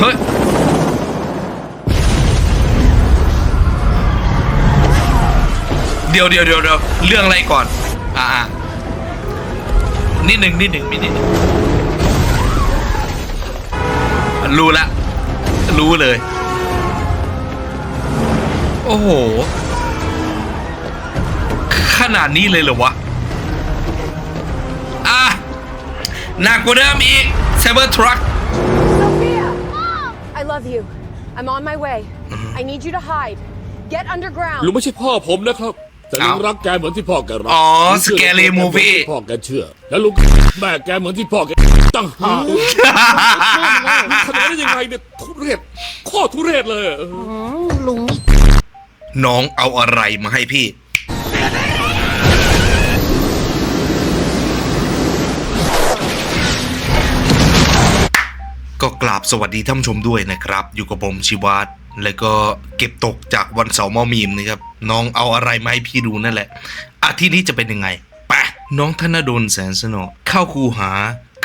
เฮ้ยเดี๋ยวเดี๋ยวเดี๋ยวเดี๋ยวเรื่องอะไรก่อน อ่านิดหนึ่งนิดหนึ่งนิดหนึ่งรู้ละ รู้เลย โอ้โห ขนาดนี้เลยเหรอวะ อะหนักกว่าเดิมอีกเซเบอร์ทรัค I love you. I'm on my way. I need you to hide. Get underground. ลุงไม่ใช่พ่อผมนะครับ แต่ลุงเอ้ารักแกเหมือนที่พ่อแกรักอ๋อลุงเชื่ Scary ในตัวแกเหมือน Movie ที่พ่อแกเชื่อ แล้วลุงแม่แกเหมือนที่พ่อแกตั้งหากขนาดได้ยังไงเนี่ยทุเรศข้อทุเรศเลยเออลุงนี่น้องเอาอะไรมาให้พี่ ก็กราบสวัสดีท่านผู้ชมด้วยนะครับ อยู่กับผมชิวัตรแล้วก็เก็บตกจากวันเสาร์มอมีมนะครับน้องเอาอะไรมาให้พี่ดูนั่นแหละอาทิตย์นี้จะเป็นยังไงไปะน้องธนดลแสนสนอเข้าคูหา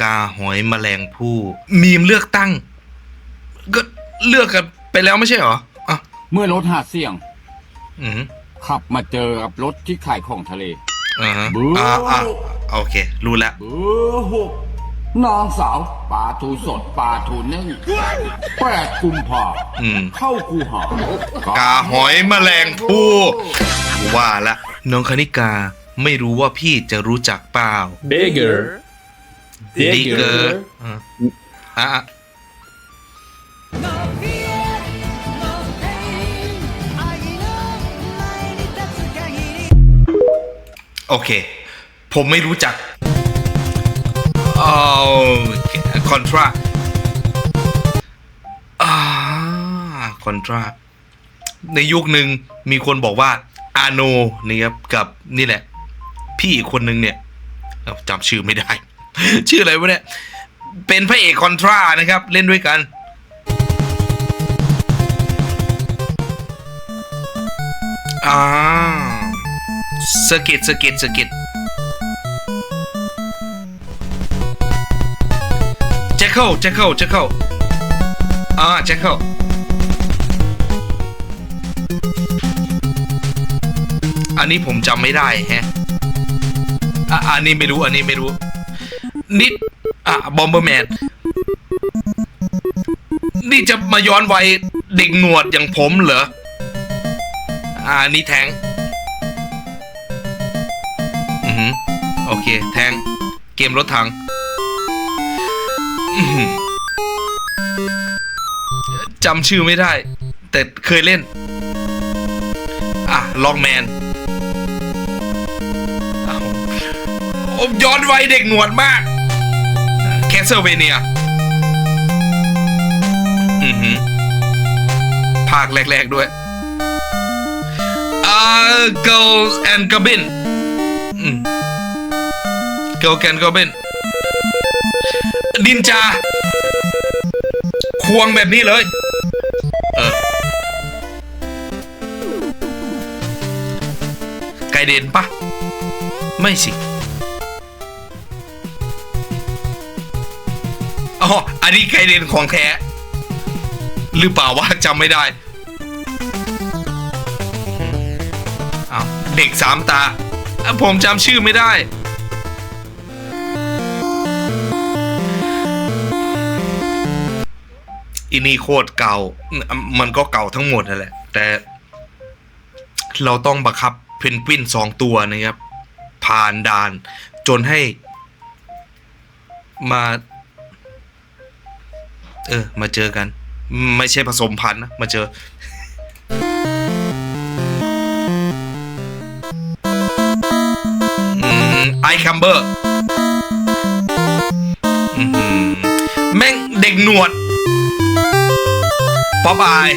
กาหอยแมลงผู้มีมเลือกตั้ง ก็เลือกกันไปแล้วไม่ใช่เหรออะเมื่อรถหาเสี่ยง อืมขับมาเจอกับรถที่ขายของทะเลอ่าฮะบู๊อ่าอ่าโอเค รู้แล้วเบอร์หก น้องสาวปลาทูสดปลาทูนึ่งแปดกุมภาอืม เข้ากูหากาหอยแมลงผู้ว่าละน้องคณิกาไม่รู้ว่าพี่จะรู้จักเปล่า Bigger. ดิเกอร์อ่าอะโอเค ผมไม่รู้จักเอา คอนทราคอนทราในยุคหนึ่งมีคนบอกว่าอาโนนะครับกับนี่แหละ พี่อีกคนนึงเนี่ยจำชื่อไม่ได้ ชื่ออะไรวะเนี่ย เป็นพระเอกคอนทรานะครับ เล่นด้วยกัน อ่าสกิดสกิดสกิด แจ็คเกิลแจ็คเกิลแจ็คเกิลอ่าแจ็คเกิลอันนี้ผมจำไม่ได้แฮะอะอันนี้ไม่รู้อันนี้ไม่รู้ นิด อะบอมเบอร์แมนนี่จะมาย้อนวัยเด็กหนวดอย่างผมเหรอ อ่านี่แทง อือโอเค แทง เกมรถถัง จำชื่อไม่ได้ แต่เคยเล่น อะลอกแมนอ้าวโอ้ย้อนวัยเด็กหนวดมากแคสเซิลเวเนียอือหือภาคแรก ๆ ด้วยอ่า Girls and Goblin อืม Girls and Goblin นินจา ควงแบบนี้เลย เออ ไกเดนปะ ไม่สิ อ๋อ อันนี้ไกเดนของแท้ หรือเปล่าวะจำไม่ได้อ้าวเด็กสามตา ผมจำชื่อไม่ได้ อินี่โคตรเก่า มันก็เก่าทั้งหมดนั่นแหละ แต่ เราต้องบังคับเพนกวินสองตัวนะครับ ผ่านด่าน จนให้ มา เออ มาเจอกัน ไม่ใช่ผสมพันธุ์นะ มาเจอไอคัมเบอร์แม่งเด็กหนวด ป๊อปอาย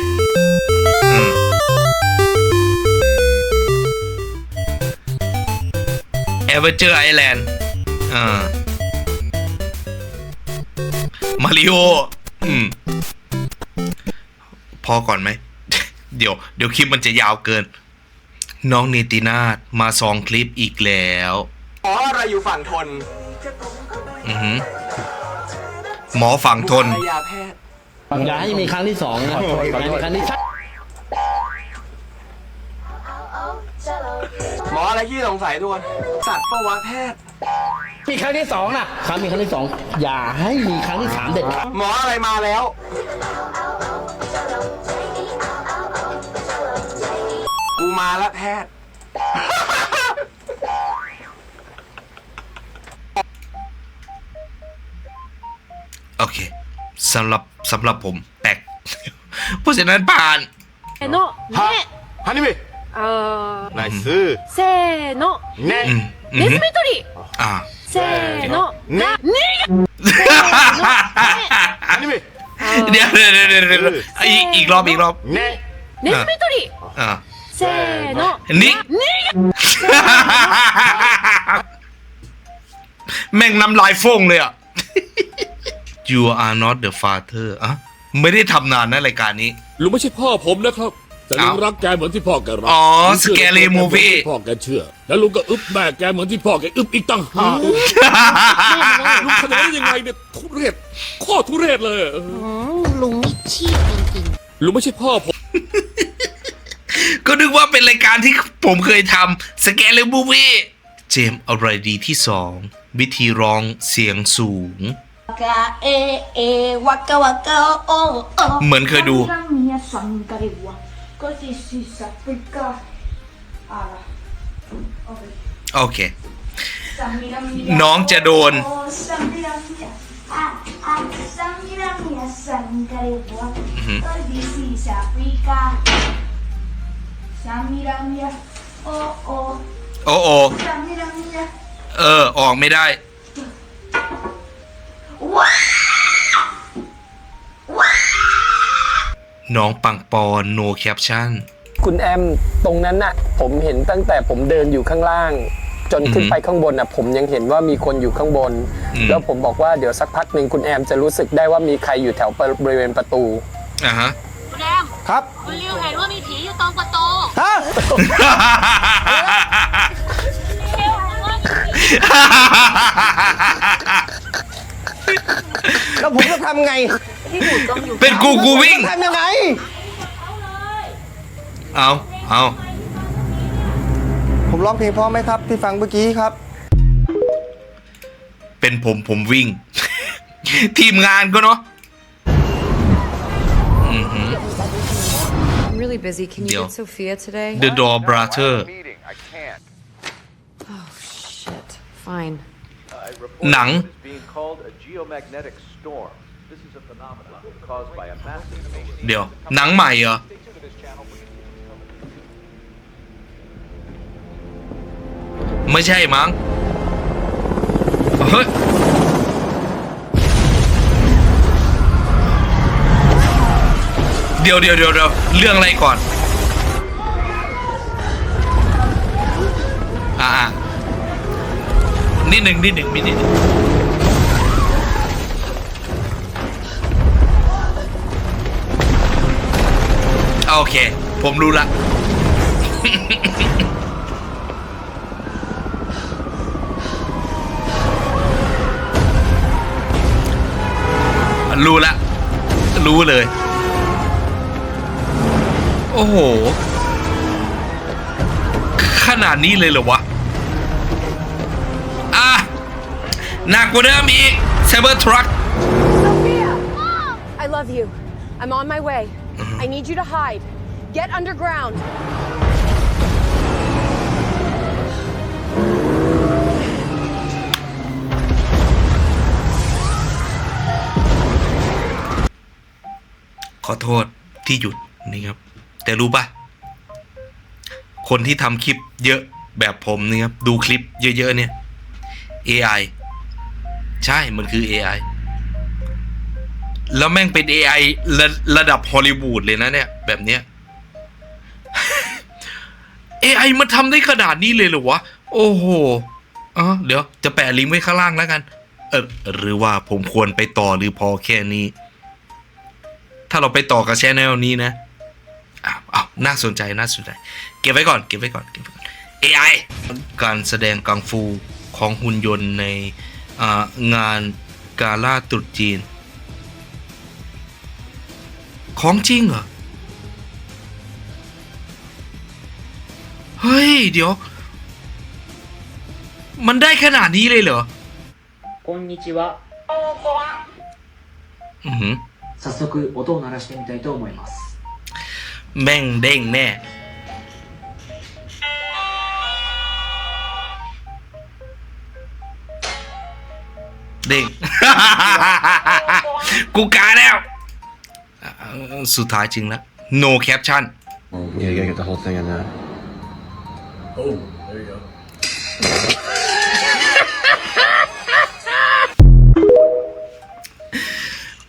อืมเอเวอร์เจอร์ไอแลนด์อ่ามาริโออืมพอก่อนไหม เดี๋ยว เดี๋ยวคลิปมันจะยาวเกิน น้องเนตินาศมาซองคลิปอีกแล้วหมออะไรอยู่ฝั่งทน อือหือหมอฝั่งทนบุคลายาแพทย์ อย่าให้มีครั้งที่สองนะอย่าให้มีครั้งที่สามหมออะไรที่สงสัยทวนสัตว์ปะวะแพทย์ มีครั้งที่สองนะครั้งมีครั้งที่สองอย่าให้มีครั้งที่สามเด็ดขาดหมออะไรมาแล้ว กูมาแล้วแพทย์ โอเค สำหรับสำหรับผมแตก เพราะฉะนั้นผ่าน せーのねハニメあナイスーせーのね อืมอื ネ ม ズミ捕り อ่า せーのねなねハニメ เดี๋ยวเดี๋ยวเดี๋ยวเดี๋ยวเดี๋ยวอีกอีกรอบอีกรอบ ねネズミ捕り อ่า せーの นี่ ね แม่งน้ำลายฟงเลยอ่ะ You are not the father อะไม่ได้ทำนานนะรายการนี้ ลุงไม่ใช่พ่อผมนะครับ แต่ลุงเอ้ารักแกเหมือนที่พ่อแกรักอ๋อลุงเชื่ Scary ในตัวแกเหมือน Movie ที่พ่อแกเชื่อ แล้วลุงก็อึบแม่แกเหมือนที่พ่อแกอึบอีกตั้งหากลุงทำได้ยังไงเนี่ยทุเรศข้อทุเรศเลยเออลุงนี่ชีพจริงๆลุงไม่ใช่พ่อผม ก็นึกว่าเป็นรายการที่ผมเคยทำสแกนเลยบูวี่เจมส์อะไรดีที่สอง วิธีร้องเสียงสูง Waka eh eh waka waka oh oh เหมือนเคยดู Mira mia sangarewa. Così si s'applica alla. โอเค Samira mia. น้องจะโดน Oh, Samira mia. Ah, ah, Samira mia sangarewa. Così si s'applica. Samira mia. Oh, oh. โอ้โอ Samira mia. เออ ออกไม่ได้ น้องปังปอน no caption คุณแอมตรงนั้นน่ะ ผมเห็นตั้งแต่ผมเดินอยู่ข้างล่าง จนขึ้นอือฮึไปข้างบนน่ะ ผมยังเห็นว่ามีคนอยู่ข้างบน อืม แล้วผมบอกว่าเดี๋ยวสักพักหนึ่งคุณแอมจะรู้สึกได้ว่ามีใครอยู่แถวบริเวณประตู อะฮะ คุณแอมครับคุณลิวเห็นว่ามีผีอยู่ตรงประตูฮะเร็วว่ามีผี แล้วผมจะทำไงเป็นกูกูวิ่ง ทำยังไง เอาเอาผมร้องเพลงเพราะไหมครับ ที่ฟังเมื่อกี้ครับ เป็นผมผมวิ่ง ทีมงานก็เนาะ I'm really busy. Can you Deal. get Sophia today? The Door Brother Oh shit. Fine. หนัง being called a geomagnetic เดี๋ยว หนังใหม่เหรอ ไม่ใช่มั้ง เฮ้ย เดี๋ยวเดี๋ยวเดี๋ยวเดี๋ยวเรื่องอะไรก่อน อ่าอ่านิดหนึ่งนิดหนึ่งนิดหนึ่ง โอเค ผมรู้ละ รู้ละ รู้เลย โอ้โห ขนาดนี้เลยเหรอวะ อะ หนักกว่าเดิมอีกเซเบอร์ทรัค Sophia! I love you. I'm on my way. I need you to hide. Get underground. ขอโทษที่หยุดนี่ครับ แต่รู้ปะคนที่ทำคลิปเยอะแบบผมนี่ครับ ดูคลิปเยอะ ๆ เนี่ย AI ใช่มันคือ AI แล้วแม่งเป็น AI ระระดับฮอลลีวูดเลยนะเนี่ย แบบเนี้ย AI มันทำได้ขนาดนี้เลยเหรอวะ โอ้โหอ๋อเดี๋ยว จะแปะลิงก์ไว้ข้างล่างแล้วกัน เออหรือว่าผมควรไปต่อหรือพอแค่นี้ ถ้าเราไปต่อกับชแนลนี้นะอ้าวอ้าวน่าสนใจน่าสนใจ เก็บไว้ก่อนเก็บไว้ก่อนเก็บไว้ก่อน AI การแสดงกังฟูของหุ่นยนต์ในงานกาล่าตรุษจีน ของจริงเหรอ เฮ้ย เดี๋ยว มันได้ขนาดนี้เลยเหรอ こんにちは。 อือหือ 早速音を鳴らしてみたいと思います。 แม่งเด้งแน่ เด้ง กูกาแล้วเอ่อ สุดท้ายจริงแล้ว no caption Yeah, you gotta get the whole thing in there.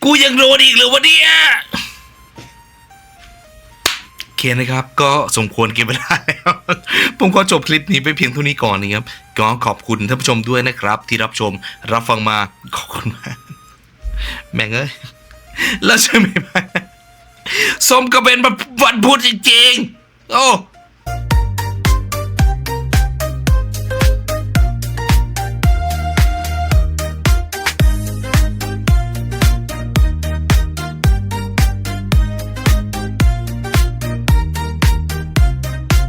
กูยังโดนอีกเหรือวะเนี่ยโอเคนะครับ ก็สมควรเก็บเวลาแล้ว ผมก็จบคลิปนี้ไปเพียงเท่านี้ก่อนนะครับ ก็ขอบคุณท่านผู้ชมด้วยนะครับ ที่รับชมรับฟังมา ขอบคุณมาก แม่งเอ้ยแล้วใช่ไหม สมกับเป็นวันพุธจริงๆโอ้